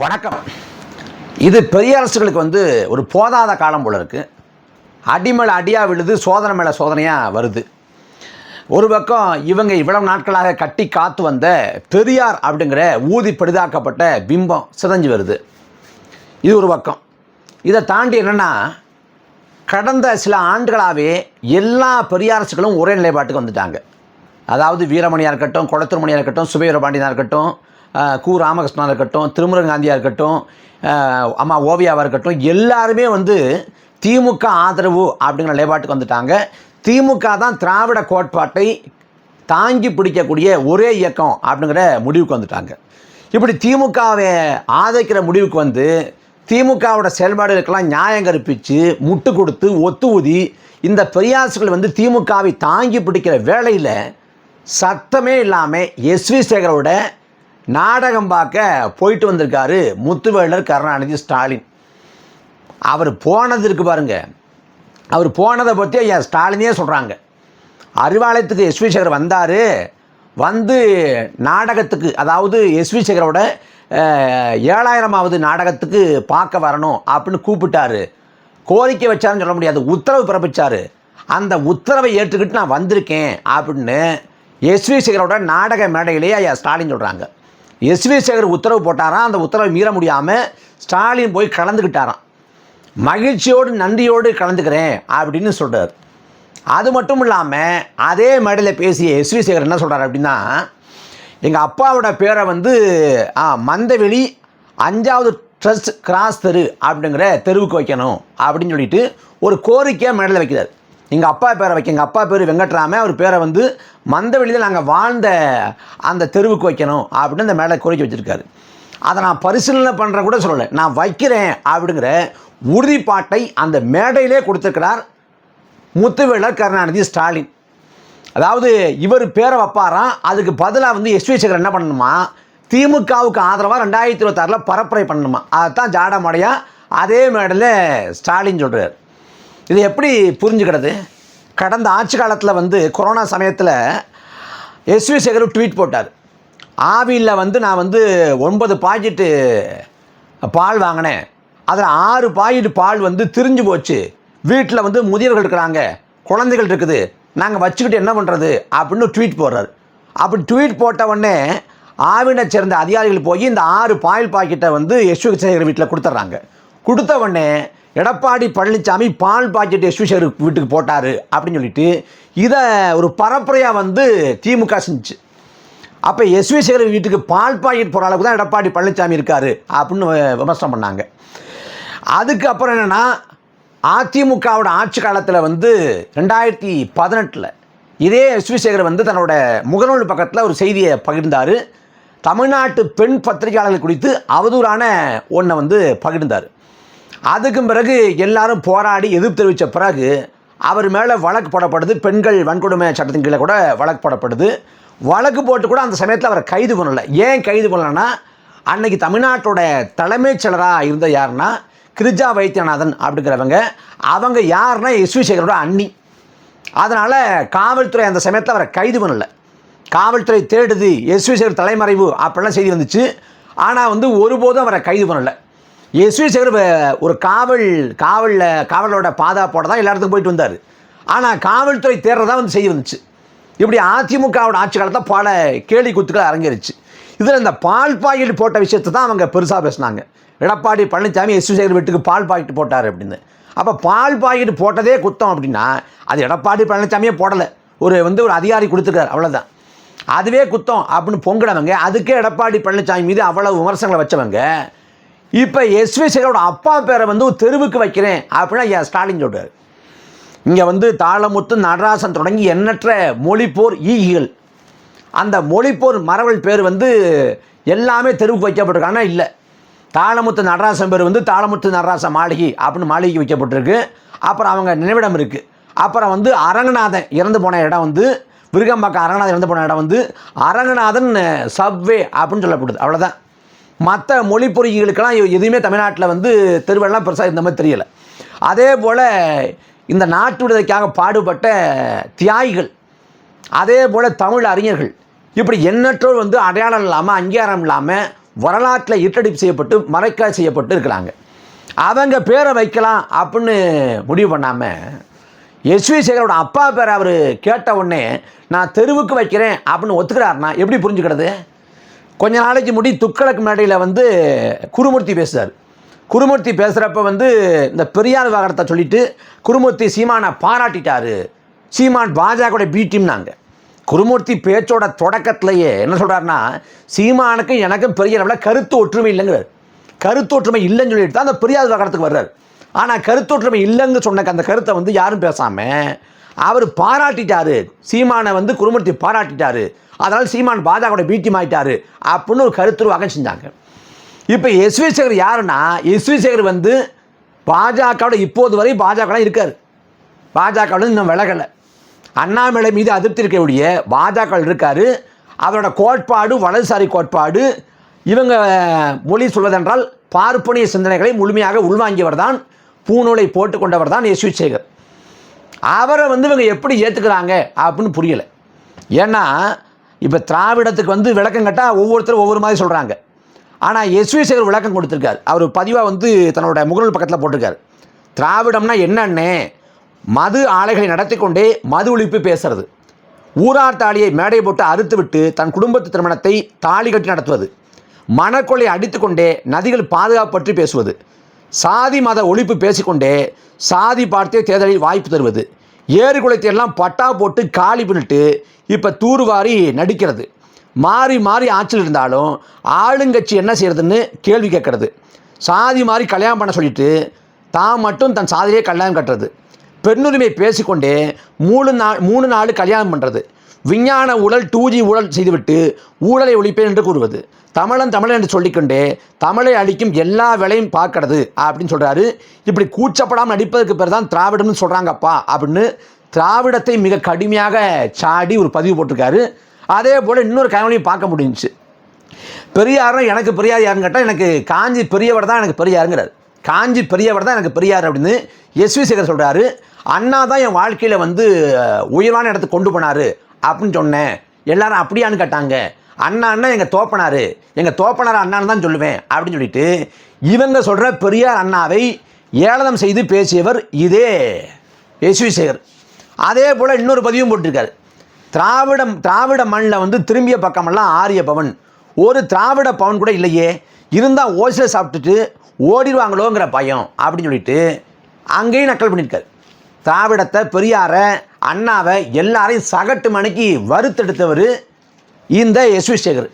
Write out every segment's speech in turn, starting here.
வணக்கம். இது பெரிய அரசுகளுக்கு வந்து ஒரு போதாத காலம் போல இருக்குது அடி மேலே அடியாக விழுது சோதனை மேலே சோதனையாக வருது. ஒரு பக்கம் இவங்க இவ்வளவு நாட்களாக கட்டி காத்து வந்த பெரியார் அப்படிங்கிற ஊதி பெரிதாக்கப்பட்ட பிம்பம் சிதஞ்சு வருது. இது ஒரு பக்கம். இதை தாண்டி என்னென்னா கடந்த சில ஆண்டுகளாகவே எல்லா பெரியாரசுகளும் ஒரே நிலைப்பாட்டுக்கு வந்துட்டாங்க. அதாவது வீரமணியாக இருக்கட்டும் குளத்துமணியாக இருக்கட்டும் சுபேர பாண்டியனாக இருக்கட்டும் கு ராமகிருஷ்ணா இருக்கட்டும் திருமுருகன் காந்தியாக இருக்கட்டும் அம்மா ஓவியாவாக இருக்கட்டும் எல்லாருமே வந்து திமுக ஆதரவு அப்படிங்கிற நிலைப்பாட்டுக்கு வந்துட்டாங்க. திமுக தான் திராவிட கோட்பாட்டை தாங்கி பிடிக்கக்கூடிய ஒரே இயக்கம் அப்படிங்கிற முடிவுக்கு வந்துட்டாங்க. இப்படி திமுகவை ஆதரிக்கிற முடிவுக்கு வந்து திமுகவோட செயல்பாடுகளுக்கெல்லாம் நியாயம் கற்பித்து முட்டு கொடுத்து ஒத்து ஊதி இந்த பெரியாசுகள் வந்து திமுகவை தாங்கி பிடிக்கிற வேளையில் சத்தமே இல்லாமல் எஸ்வி சேகரோட நாடகம் பார்க்க போயிட்டு வந்திருக்காரு முத்துவேலர் கருணாநிதி ஸ்டாலின். அவர் போனது இருக்கு பாருங்க. அவர் போனதை பற்றி ஐயா ஸ்டாலினே சொல்கிறாங்க அறிவாலயத்துக்கு எஸ்வி சேகர் வந்தார். வந்து நாடகத்துக்கு அதாவது எஸ்வி சேகரோட ஏழாயிரமாவது நாடகத்துக்கு பார்க்க வரணும் அப்படின்னு கூப்பிட்டாரு. கோரிக்கை வச்சாருன்னு சொல்ல முடியாது. உத்தரவு பிறப்பிச்சார். அந்த உத்தரவை ஏற்றுக்கிட்டு நான் வந்திருக்கேன் அப்படின்னு எஸ்வி சேகரோட நாடக மேடையிலேயே ஐயா ஸ்டாலின் சொல்கிறாங்க எஸ்வி சேகர் உத்தரவு போட்டாராம். அந்த உத்தரவை மீற முடியாமல் ஸ்டாலின் போய் கலந்துக்கிட்டாராம் மகிழ்ச்சியோடு நன்றியோடு கலந்துக்கிறேன் அப்படின்னு சொல்கிறார் அது மட்டும் இல்லாமல் அதே மேடையில் பேசிய எஸ்வி சேகர் என்ன சொல்கிறார் அப்படின்னா எங்கள் அப்பாவோட பேரை வந்து ஆ, மந்தவெளி அஞ்சாவது ட்ரஸ்ட் கிராஸ் தெரு அப்படிங்கிற தெருவுக்கு வைக்கணும் அப்படின்னு சொல்லிட்டு ஒரு கோரிக்கையாக மேடையில் வைக்கிறார். எங்கள் அப்பா பேரை வைக்க எங்கள் அப்பா பேர் வெங்கட்ராம அவர் பேரை வந்து மந்தவெளியில் நாங்கள் வாழ்ந்த அந்த தெருவுக்கு வைக்கணும் அப்படின்னு அந்த மேடை கோரிக்கை வச்சுருக்காரு. அதை நான் பரிசீலனை பண்ணுறேன் கூட சொல்லலை. நான் வைக்கிறேன் அப்படிங்கிற உறுதிப்பாட்டை அந்த மேடையிலே கொடுத்துருக்கிறார் முத்துவேலர் கருணாநிதி ஸ்டாலின். அதாவது இவர் பேரை வைப்பாராம் அதுக்கு பதிலாக வந்து எஸ்வி சேகர் என்ன பண்ணணுமா திமுகவுக்கு ஆதரவாக ரெண்டாயிரத்தி இருபத்தாறில் பரப்புரை பண்ணணுமா. அதுதான் ஜாட மாடையாக அதே மேடையில் ஸ்டாலின் சொல்கிறார் இது எப்படி புரிஞ்சுக்கிறது கடந்த ஆட்சி காலத்தில் வந்து கொரோனா சமயத்தில் எஸ்வி சேகர் ட்வீட் போட்டார். ஆவியில் வந்து நான் வந்து ஒன்பது பாக்கெட்டு பால் வாங்கினேன். அதில் ஆறு பாக்கெட்டு பால் வந்து திரிஞ்சு போச்சு. வீட்டில் வந்து முதியவர்கள் இருக்கிறாங்க. குழந்தைகள் இருக்குது. நாங்கள் வச்சுக்கிட்டு என்ன பண்ணுறது அப்படின்னு ட்வீட் போடுறாரு. அப்படி ட்வீட் போட்ட உடனே ஆவினை சேர்ந்த அதிகாரிகள் போய் இந்த ஆறு பால் பாக்கெட்டை வந்து யஸ்வி சேகர் வீட்டில் கொடுத்துட்றாங்க. கொடுத்த உடனே எடப்பாடி பழனிசாமி பால் பாக்கெட் யஷ்வி சேகர் வீட்டுக்கு போட்டார் அப்படின்னு சொல்லிட்டு இதை ஒரு பரப்புரையாக வந்து திமுக செஞ்சுச்சு அப்போ எஸ்வி சேகர் வீட்டுக்கு பால் பாக்கெட் போகிற அளவுக்கு தான் எடப்பாடி பழனிசாமி இருக்கார் அப்படின்னு விமர்சனம் பண்ணாங்க. அதுக்கப்புறம் என்னென்னா அதிமுகவோட ஆட்சி காலத்தில் வந்து ரெண்டாயிரத்தி பதினெட்டில் இதே எஸ்வி சேகர் வந்து தன்னோட முகநூல் பக்கத்தில் ஒரு செய்தியை பகிர்ந்தார். தமிழ்நாட்டு பெண் பத்திரிகையாளர்கள் குறித்து அவதூறான ஒன்றை வந்து பகிர்ந்தார். அதுக்கும் பிறகு எல்லாரும் போராடி எதிர்ப்பு தெரிவித்த பிறகு அவர் மேலே வழக்கு போடப்படுது பெண்கள் வன்கொடுமை சட்டத்தின் கீழே கூட வழக்கு போடப்படுது. வழக்கு போட்டு கூட அந்த சமயத்தில் அவரை கைது பண்ணலை. ஏன் கைது பண்ணலன்னா அன்னைக்கு தமிழ்நாட்டோட தலைமைச் செயலராக இருந்த யாருன்னா கிரிஜா வைத்தியநாதன் அப்படிங்கிறவங்க. அவங்க யாருன்னா எஸ்வி சேகரோட அண்ணி. அதனால் காவல்துறை அந்த சமயத்தில் அவரை கைது பண்ணலை. காவல்துறை தேடுது எஸ்வி சேகர் தலைமறைவு அப்படிலாம் செய்தி வந்துச்சு. ஆனால் வந்து ஒருபோதும் அவரை கைது பண்ணலை. எஸ்வி சேகர் ஒரு காவல் காவலில் காவலோட பாதுகாப்போட தான் எல்லா இடத்துக்கும் போயிட்டு வந்தார். ஆனால் காவல்துறை தேர்றதான் வந்து செய்ய வந்துச்சு. இப்படி அதிமுகவோட ஆட்சி காலத்தில் பல கேலி குத்துக்கள் அரங்கேறிச்சு. இதில் இந்த பால் பாக்கெட் போட்ட விஷயத்தை தான் அவங்க பெருசாக பேசினாங்க. எடப்பாடி பழனிசாமி எஸ் சேகர் வீட்டுக்கு பால் பாக்கெட் போட்டார் அப்படின்னு. அப்போ பால் பாக்கெட் போட்டதே குத்தம் அப்படின்னா அது எடப்பாடி பழனிசாமியே போடலை. ஒரு வந்து ஒரு அதிகாரி கொடுத்துருக்காரு அவ்வளோதான் அதுவே குத்தம் அப்படின்னு பொங்கினவங்க அதுக்கே எடப்பாடி பழனிசாமி மீது அவ்வளவு விமர்சனங்களை வச்சவங்க இப்போ எஸ்வி சேகரோட அப்பா பேரை வந்து ஒரு தெருவுக்கு வைக்கிறேன் அப்படின்னா ஐயா ஸ்டாலின் சொல்கிறார் இங்கே வந்து தாளமுத்து நடராசன் தொடங்கி எண்ணற்ற மொழிப்போர் ஈகிகள். அந்த மொழிப்போர் மரவல் பேர் வந்து எல்லாமே தெருவுக்கு வைக்கப்பட்டிருக்கானா இல்லை. தாளமுத்து நடராசன் பேர் வந்து தாளமுத்து நடராசன் மாளிகை அப்படின்னு மாளிகைக்கு வைக்கப்பட்டிருக்கு. அப்புறம் அவங்க நினைவிடம் இருக்குது அப்புறம் வந்து அரங்கநாதன் இறந்து போன இடம் வந்து விருகம்பாக்கம் அரங்கநாதன் இறந்து போன இடம் வந்து அரங்கநாதன் சப்வே அப்படின்னு சொல்லப்படுது. அவ்வளோதான் மற்ற மொழி பொறிகளுக்கெல்லாம் எதுவுமே தமிழ்நாட்டில் வந்து தெருவெல்லாம் பெருசாக இருந்த மாதிரி தெரியலை. அதே போல் இந்த நாட்டு விடுதலைக்காக பாடுபட்ட தியாகிகள் அதே போல் தமிழ் அறிஞர்கள் இப்படி எண்ணற்றோர் வந்து அடையாளம் இல்லாமல் அங்கீகாரம் இல்லாமல் வரலாற்றில் இருட்டடிப்பு செய்யப்பட்டு மறைக்க செய்யப்பட்டு இருக்கிறாங்க. அவங்க பேரை வைக்கலாம் அப்படின்னு முடிவு பண்ணாமல் எஸ்வி சேகரோட அப்பா பேரை அவர் கேட்ட உடனே நான் தெருவுக்கு வைக்கிறேன் அப்படின்னு ஒத்துக்கிறாருன்னா எப்படி புரிஞ்சுக்கிறது? கொஞ்ச நாளைக்கு முடி துக்களக்கு மேடையில் வந்து குருமூர்த்தி பேசுகிறார் குருமூர்த்தி பேசுகிறப்ப வந்து இந்த பெரியார் விவகாரத்தை சொல்லிட்டு குருமூர்த்தி சீமானை பாராட்டிட்டாரு. சீமான் பாஜகவுடைய பி டீம்னாங்க குருமூர்த்தி பேச்சோட தொடக்கத்திலேயே என்ன சொல்கிறாருன்னா சீமானுக்கும் எனக்கும் பெரிய அளவில் கருத்து ஒற்றுமை இல்லைங்கிறார். கருத்து ஒற்றுமை இல்லைன்னு சொல்லிட்டு தான் அந்த பெரியார் விவகாரத்துக்கு வர்றார். ஆனால் கருத்து ஒற்றுமை இல்லைன்னு சொன்ன அந்த கருத்தை வந்து யாரும் பேசாமல் அவர் பாராட்டிட்டாரு. சீமானை வந்து குருமூர்த்தி பாராட்டிட்டாரு. அதனால் சீமான் பாஜகவோட பீட்டியம் டீம் ஆயிட்டாரு அப்படின்னு ஒரு கருத்துருவாக செஞ்சாங்க. இப்போ எஸ்வி சேகர் யாருன்னா எஸ்வி சேகர் வந்து பாஜகவோட இப்போது வரை பாஜகலாம் இருக்கார். பாஜகவில் இன்னும் விலகலை. அண்ணாமலை மீது அதிருப்தி இருக்கக்கூடிய பாஜக இருக்கார். அவரோட கோட்பாடு வலதுசாரி கோட்பாடு இவங்க மொழி சொல்வதென்றால் பார்ப்பனிய சிந்தனைகளை முழுமையாக உள்வாங்கியவர் தான் பூநூலை போட்டுக்கொண்டவர் தான் எஸ்வி சேகர். அவரை வந்து இவங்க எப்படி ஏற்றுக்கிறாங்க அப்படின்னு புரியலை. ஏன்னா இப்போ திராவிடத்துக்கு வந்து விளக்கம் கேட்டால் ஒவ்வொருத்தரும் ஒவ்வொரு மாதிரி சொல்கிறாங்க ஆனால் எஸ்வி சேகர் விளக்கம் கொடுத்துருக்காரு. அவர் பதிவாக வந்து தன்னோட முகநூல் பக்கத்தில் போட்டிருக்காரு. திராவிடம்னா என்னன்னே மது ஆலைகளை நடத்தி கொண்டே மது ஒழிப்பு பேசுறது. ஊரார் தாலியை மேடை போட்டு அறுத்து விட்டு தன் குடும்பத்து திருமணத்தை தாலி கட்டி நடத்துவது. மணக்கொள்ளை அடித்துக்கொண்டே நதிகள் பாதுகாப்பு பற்றி பேசுவது. சாதி மத ஒழிப்பு பேசிக்கொண்டே சாதி பார்த்தே தேர்தலில் வாய்ப்பு தருவது. ஏறு குளத்தையெல்லாம் பட்டா போட்டு காலி பண்ணிட்டு இப்போ தூர்வாரி நடிக்கிறது. மாறி மாறி ஆட்சியில் இருந்தாலும் ஆளுங்கட்சி என்ன செய்யறதுன்னு கேள்வி கேட்கறது. சாதி மாறி கல்யாணம் பண்ண சொல்லிட்டு தான் மட்டும் தன் சாதியே கல்யாணம் கட்டுறது. பெண்ணுரிமை பேசிக்கொண்டே மூணு நாள் மூணு நாள் கல்யாணம் பண்ணுறது விஞ்ஞான ஊழல் டூ ஜி ஊழல் செய்துவிட்டு ஊழலை ஒழிப்பேன் என்று கூறுவது. தமிழன் தமிழன் என்று சொல்லிக்கொண்டே தமிழை அழிக்கும் எல்லா வேலையும் பார்க்கறது அப்படின்னு சொல்கிறாரு இப்படி கூச்சப்படாமல் நடிப்பதற்கு பேர் தான் திராவிடம்னு சொல்கிறாங்கப்பா அப்படின்னு திராவிடத்தை மிக கடுமையாக சாடி ஒரு பதிவு போட்டிருக்காரு. அதே போல் இன்னொரு கனவுலையும் பார்க்க முடிஞ்சுச்சு. பெரியாரும் எனக்கு பெரியார் யாருன்னு கேட்டால் எனக்கு காஞ்சி பெரியவர் தான் எனக்கு பெரியாருங்கிறார். காஞ்சி பெரியவர் தான் எனக்கு பெரியார் அப்படின்னு எஸ்வி சேகர் சொல்கிறாரு அண்ணா தான் என் வாழ்க்கையில் வந்து உயர்வான இடத்துக்கு கொண்டு போனார். அப்படின்னு சொன்னேன் எல்லாரும் அப்படியான்னு கேட்டாங்க. அண்ணா அண்ணா எங்கள் தோப்பனார். எங்கள் தோப்பனார் அண்ணான்னு தான் சொல்லுவேன் அப்படின்னு சொல்லிட்டு இவங்க சொல்கிற பெரியார் அண்ணாவை ஏளனம் செய்து பேசியவர் இதே எஸ்வி சேகர் அதே போல் இன்னொரு பதிவும் போட்டிருக்காரு. திராவிடம் திராவிட மண்ணில் வந்து திரும்பிய பக்கமெல்லாம் ஆரிய பவன். ஒரு திராவிட பவன் கூட இல்லையே. இருந்தால் ஓசில சாப்பிட்டுட்டு ஓடிடுவாங்களோங்கிற பயம் அப்படின்னு சொல்லிட்டு அங்கேயும் நக்கல் பண்ணியிருக்காரு. திராவிடத்தை பெரியாரை அண்ணாவை எல்லாரையும் சகட்டு மணிக்கு வறுத்தெடுத்தவர் இந்த எஸ்வி சேகர்.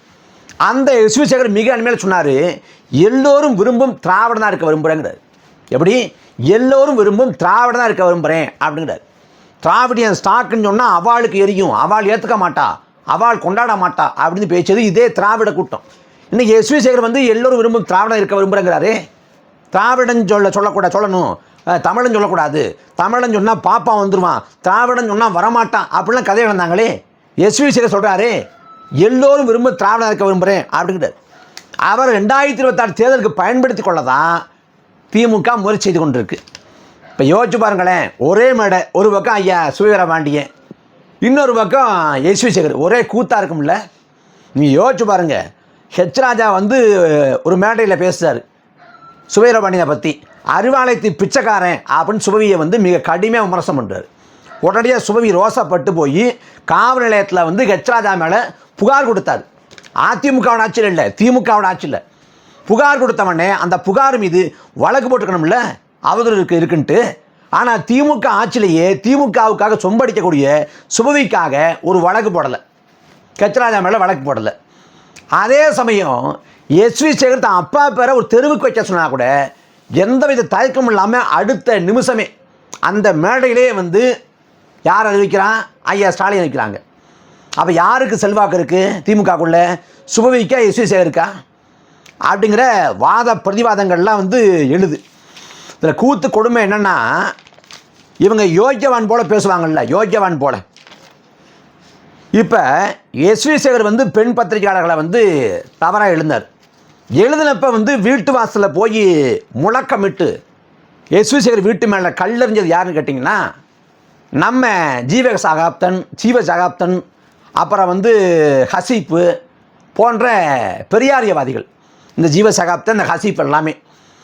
அந்த எஸ்வி சேகர் மிக அண்மையில் சொன்னார் எல்லோரும் விரும்பும் திராவிடம் தான் இருக்க விரும்புகிறேங்கிறார் எப்படி? எல்லோரும் விரும்பும் திராவிடம் தான் இருக்க விரும்புகிறேன் அப்படிங்கிறார். திராவிடியன் ஸ்டாக்குன்னு சொன்னால் அவளுக்கு எரியும் அவள் ஏற்றுக்க மாட்டா அவள் கொண்டாட மாட்டா அப்படின்னு பேசியது இதே திராவிட கூட்டம். இன்றைக்கி எஸ்வி சேகர் வந்து எல்லோரும் விரும்பும் திராவிடம் இருக்க விரும்புகிறேங்கிறாரு திராவிடன் சொல்ல சொல்லக்கூடாது சொல்லணும். தமிழன் சொல்லக்கூடாது. தமிழன் சொன்னால் பாப்பா வந்துடுவான் திராவிடன் சொன்னால் வரமாட்டான். அப்படிலாம் கதை இழந்தாங்களே எஸ்வி சேகர் சொல்கிறாரே எல்லோரும் விரும்ப திராவிடம் இருக்க விரும்புகிறேன் அப்படிங்கிறார் அவர் ரெண்டாயிரத்தி இருபத்தாறு தேர்தலுக்கு பயன்படுத்தி கொள்ள தான் திமுக முயற்சி செய்து கொண்டிருக்கு. இப்போ யோசிச்சு பாருங்களேன் ஒரே மேடை ஒரு பக்கம் ஐயா சுவீர பாண்டியன் இன்னொரு பக்கம் எஸ்வி சேகர். ஒரே கூத்தாக இருக்கும்ல. நீங்கள் யோசிச்சு பாருங்க ஹெச் ராஜா வந்து ஒரு மேடையில் பேசுகிறார் சுவீரபாண்டியனை பற்றி அறிவாலயத்து பிச்சைக்காரன் அப்படின்னு சுபவியை வந்து மிக கடுமையாக விமர்சனம் பண்ணுறாரு உடனடியாக சுபவி ரோசப்பட்டு போய் காவல் நிலையத்தில் வந்து ஹெச்ராஜா மேலே புகார் கொடுத்தார். அதிமுகவோட ஆட்சியில் இல்லை திமுகவோட ஆட்சியில். புகார் கொடுத்தவனே அந்த புகார் மீது வழக்கு போட்டுக்கணும்ல அவதூறு இருக்கு இருக்குன்ட்டு ஆனால் திமுக ஆட்சியிலேயே திமுகவுக்காக சொம்படிக்கக்கூடிய சுபவிக்காக ஒரு வழக்கு போடலை. கச்சராஜா மேலே வழக்கு போடலை. அதே சமயம் எஸ்வி சேகர் தான் அப்பா பேரை ஒரு தெருவுக்கு வைக்க சொன்னால் கூட எந்தவித தயக்கமும் இல்லாமல் அடுத்த நிமிஷமே அந்த மேடையிலே வந்து யார் அறிவிக்கிறான் ஐயா ஸ்டாலின் அறிவிக்கிறாங்க. அப்போ யாருக்கு செல்வாக்கு இருக்குது திமுகக்குள்ள சுபவிக்கா எஸ்வி சேகருக்கா அப்படிங்கிற வாத பிரதிவாதங்கள்லாம் வந்து எழுது. இதில் கூத்து கொடுமை என்னென்னா இவங்க யோக்கியவான் போல் பேசுவாங்கல்ல யோக்கியவான் போல். இப்போ எஸ்வி சேகர் வந்து பெண் பத்திரிகையாளர்களை வந்து தவறாக எழுந்தார். எழுதினப்ப வந்து வீட்டு வாசலில் போய் முழக்கமிட்டு எஸ்வி வீட்டு மேலே கல்லறிஞ்சது யாருன்னு கேட்டிங்கன்னா நம்ம ஜீவக சகாப்தன் ஜீவ சகாப்தன் அப்புறம் வந்து ஹசீப்பு போன்ற பெரியாரியவாதிகள். இந்த ஜீவ சகாப்தன் இந்த ஹசீப் எல்லாமே.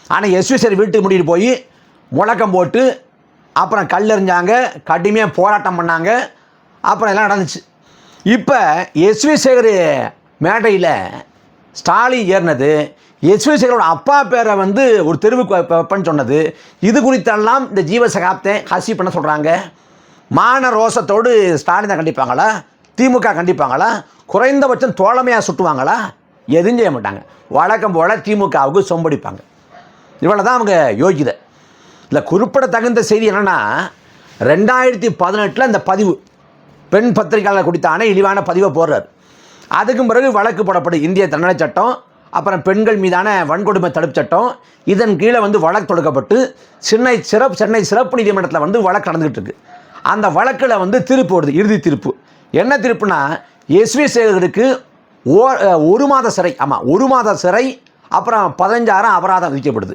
ஆனால் எஸ்விசர் வீட்டுக்கு முடிட்டு போய் முழக்கம் போட்டு அப்புறம் கல்லெறிஞ்சாங்க கடுமையாக போராட்டம் பண்ணாங்க அப்புறம் எல்லாம் நடந்துச்சு. இப்போ எஸ்வி சேகர் மேடையில் ஸ்டாலின் ஏறினது எஸ்வி சேகரோட அப்பா பேரை வந்து ஒரு தெருவுக்கு வைப்பேன்னு சொன்னது. இது குறித்தெல்லாம் இந்த ஜீவசகாப்தை ஹசி பண்ண சொல்கிறாங்க மான ரோசத்தோடு ஸ்டாலின் தான் கண்டிப்பாங்களா? திமுக கண்டிப்பாங்களா? குறைந்தபட்சம் தோழமையாக சுட்டுவாங்களா? எதுவும் செய்ய மாட்டாங்க. வழக்கம் போல் திமுகவுக்கு சொம்படிப்பாங்க. இவ்வளோ தான் அவங்க யோகிதை. இல்லை குறிப்பிடத்தகுந்த செய்தி என்னென்னா ரெண்டாயிரத்தி பதினெட்டில் இந்த பதிவு பெண் பத்திரிகையாளர் குறித்தான இழிவான பதிவை போடுறாரு. அதுக்கு பிறகு வழக்கு போடப்படும். இந்திய தண்டனை சட்டம் அப்புறம் பெண்கள் மீதான வன்கொடுமை தடுப்பு சட்டம் இதன் கீழே வந்து வழக்கு தொடுக்கப்பட்டு சென்னை சிறப்பு சென்னை சிறப்பு நீதிமன்றத்தில் வந்து வழக்கு நடந்துகிட்டு இருக்கு. அந்த வழக்கில் வந்து தீர்ப்பு வருது இறுதி தீர்ப்பு. என்ன தீர்ப்புனா எஸ்வி சேகருக்கு ஓ ஒரு மாத சிறை ஆமாம் ஒரு மாத சிறை அப்புறம் பதினஞ்சாயிரம் அபராதம் விதிக்கப்படுது.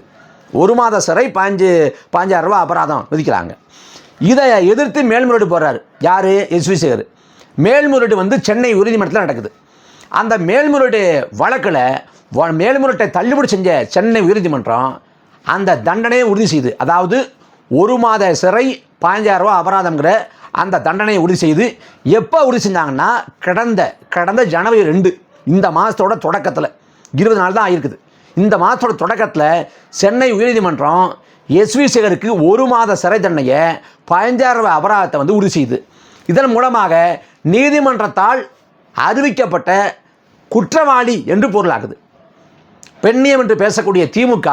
ஒரு மாத சிறை பாஞ்சு பாஞ்சாயிரம் ரூபா அபராதம் விதிக்கிறாங்க. இதை எதிர்த்து மேல்முறையீடு போடுறாரு. யார்? S V Sekar. மேல்முறையீடு வந்து சென்னை உறுதிமன்றத்தில் நடக்குது. அந்த மேல்முறையீடு வழக்கில் வ- மேல்முறையீட்டை தள்ளுபடி செஞ்ச சென்னை உயர்நீதிமன்றம் அந்த தண்டனையை உறுதி செய்து அதாவது ஒரு மாத சிறை பதினஞ்சாயிரம் ரூபா அபராதம்ங்கிற அந்த தண்டனையை உறுதி செய்து எப்போ உறுதி செஞ்சாங்கன்னா கடந்த கடந்த ஜனவரி ரெண்டு இந்த மாதத்தோட தொடக்கத்தில் இருபது நாள் தான் ஆயிருக்குது. இந்த மாதத்தோட தொடக்கத்தில் சென்னை உயர்நீதிமன்றம் எஸ்வி சேகருக்கு ஒரு மாத சிறை தண்டனையை பதினஞ்சாயிரம் ரூபாய் அபராதத்தை வந்து உறுதி செய்யுது இதன் மூலமாக நீதிமன்றத்தால் அறிவிக்கப்பட்ட குற்றவாளி என்று பொருளாகுது. பெண்ணியம் என்று பேசக்கூடிய திமுக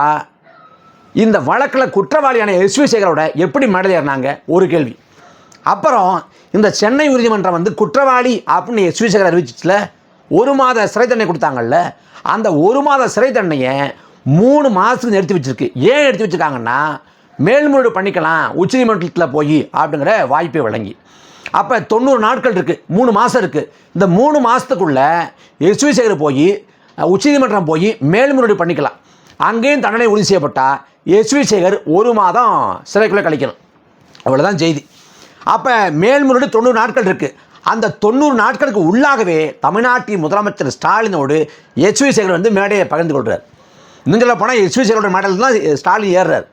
இந்த வழக்கில் குற்றவாளியான எஸ்வி சேகரோட எப்படி மேடையில் ஏறினாங்க? ஒரு கேள்வி. அப்புறம் இந்த சென்னை உறுதிமன்றம் வந்து குற்றவாளி அப்படின்னு எஸ்வி சேகர் அறிவிச்சிச்சுல ஒரு மாத சிறை தண்டனை கொடுத்தாங்கல்ல அந்த ஒரு மாத சிறை தண்டனையை மூணு மாதத்துக்கு நிறுத்தி வச்சிருக்கு. ஏன் எடுத்து வச்சிருக்காங்கன்னா மேல்முறையீடு பண்ணிக்கலாம் உச்சநீதிமன்றத்தில் போய் அப்படிங்கிற வாய்ப்பை வழங்கி. அப்போ தொண்ணூறு நாட்கள் இருக்குது மூணு மாதம் இருக்குது இந்த மூணு மாதத்துக்குள்ளே எஸ்வி சேகர் போய் உச்சநீதிமன்றம் போய் மேல்முறையீடு பண்ணிக்கலாம். அங்கேயும் தண்டனை உறுதி செய்யப்பட்டால் எஸ்வி சேகர் ஒரு மாதம் சிறைக்குள்ளே கழிக்கணும். அவ்வளோதான் செய்தி. அப்போ மேல்முறையீடு தொண்ணூறு நாட்கள் இருக்குது அந்த தொண்ணூறு நாட்களுக்கு உள்ளாகவே தமிழ்நாட்டின் முதலமைச்சர் ஸ்டாலினோடு எஸ்வி சேகர் வந்து மேடையை பகிர்ந்து கொள்கிறார் இன்னும் சொல்ல போனால் எஸ்வி சேகரோட மேடையில் தான் ஸ்டாலின் ஏறுறார்.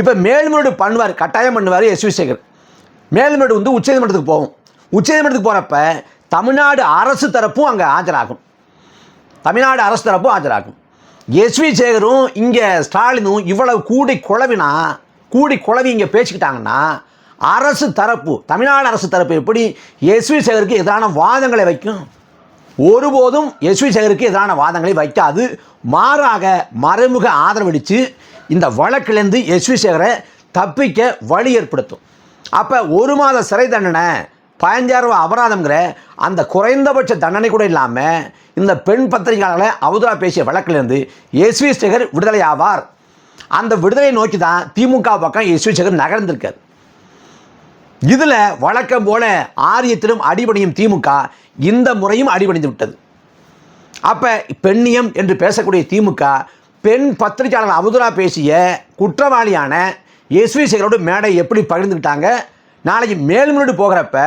இப்போ மேல்முறையீடு பண்ணுவார் கட்டாயம் பண்ணுவார் எஸ்வி சேகர். மேல்முறையீடு வந்து உச்சநீதிமன்றத்துக்கு போகும் உச்சநீதிமன்றத்துக்கு போகிறப்ப தமிழ்நாடு அரசு தரப்பும் அங்கே ஆஜராகும். தமிழ்நாடு அரசு தரப்பும் ஆஜராகும். எஸ்வி சேகரும் இங்கே ஸ்டாலினும் இவ்வளவு கூடி குழவினா கூடி குழவி இங்கே பேசிக்கிட்டாங்கன்னா அரசு தரப்பு தமிழ்நாடு அரசு தரப்பு எப்படி எஸ்வி சேகருக்கு எதிரான வாதங்களை வைக்கும்? ஒருபோதும் எஸ்வி சேகருக்கு எதிரான வாதங்களை வைக்காது. மாறாக மறைமுக ஆதரவளித்து இந்த வழக்கிலேருந்து எஸ்வி சேகரை தப்பிக்க வழி ஏற்படுத்தும். அப்போ ஒரு மாத சிறை தண்டனை பதினஞ்சாயிரம் ரூபாய் அபராதம்ங்கிற அந்த குறைந்தபட்ச தண்டனை கூட இல்லாமல் இந்த பெண் பத்திரிகையாளர்களை அவதூறா பேசிய வழக்கிலிருந்து எஸ்வி சேகர் விடுதலை ஆவார் அந்த விடுதலை நோக்கி தான் திமுக பக்கம் எஸ்வி சேகர் நகர்ந்திருக்கார். இதில் வழக்கம் போல ஆரியத்திலும் அடிபணியும் திமுக இந்த முறையும் அடிபணிந்து விட்டது. அப்போ பெண்ணியம் என்று பேசக்கூடிய திமுக பெண் பத்திரிகையாளர்கள் அவதூறா பேசிய குற்றவாளியான எஸ்வி சேகரோடு மேடை எப்படி பகிர்ந்துக்கிட்டாங்க? நாளைக்கு மேல்முறையீடு போகிறப்ப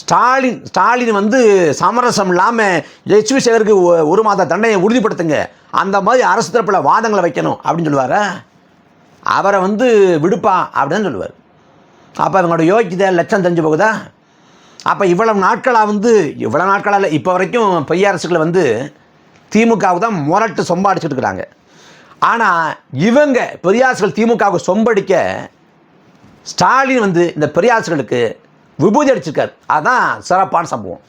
ஸ்டாலின் ஸ்டாலின் வந்து சமரசம் இல்லாமல் எஸ்வி சேகருக்கு ஒரு மாத தண்டனையை உறுதிப்படுத்துங்க. அந்த மாதிரி அரசு தரப்பில் வாதங்களை வைக்கணும் அப்படின்னு சொல்லுவார்? அவரை வந்து விடுப்பா அப்படின்னு சொல்லுவார். அப்போ அவங்களோட யோகிதை லட்சம் தெரிஞ்சு போகுதா? அப்போ இவ்வளவு நாட்களாக வந்து இவ்வளோ நாட்களாக இப்போ வரைக்கும் பெரிய அரசுகளை வந்து திமுகவுக்கு தான் முரட்டு சொம்பாடிச்சிட்டு இருக்கிறாங்க ஆனால் இவங்க பெரியாசுகள் திமுகவுக்கு சொம்படிக்க ஸ்டாலின் வந்து இந்த பெரியாசுகளுக்கு விபூதி அடிச்சிருக்கார். அதுதான் சிறப்பான சம்பவம்.